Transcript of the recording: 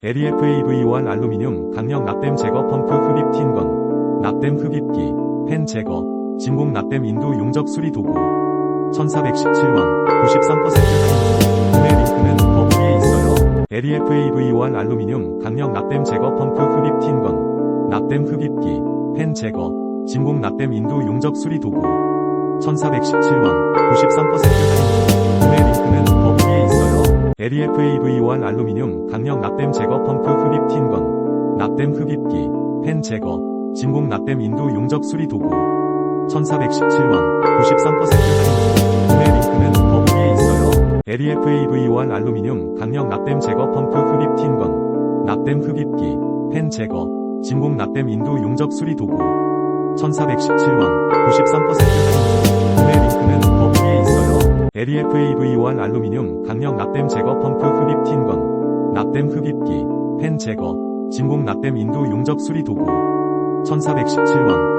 LEFAV1 알루미늄 강력 납땜 제거 펌프 흡입 틴건. 납땜 흡입기. 펜 제거. 진공 납땜 인도 용접 수리 도구. 1417원. 93% 할인. 구매 링크는 더보기에 있어요. LEFAV1 알루미늄 강력 납땜 제거 펌프 흡입 틴건. 납땜 흡입기. 펜 제거. 진공 납땜 인도 용접 수리 도구. 1417원. 93% LEFAV1 알루미늄 강력 납땜 제거 펌프 흡입 틴건. 납땜 흡입기 펜 제거 진공 납땜 인도 용접 수리 도구. 1417원 93% 할인. 구매 링크는 더보기에 있어요. LEFAV1 알루미늄 강력 납땜 제거 펌프 흡입 틴건. 납땜 흡입기 펜 제거 진공 납땜 인도 용접 수리 도구. 1417원 93% 할인. 구매 있어요. LEFAV1 알루미늄 강력 납땜 제거 펌프 흡입 틴건. 납땜 흡입기 펜 제거 진공 납땜 인도 용접 수리 도구. 1417원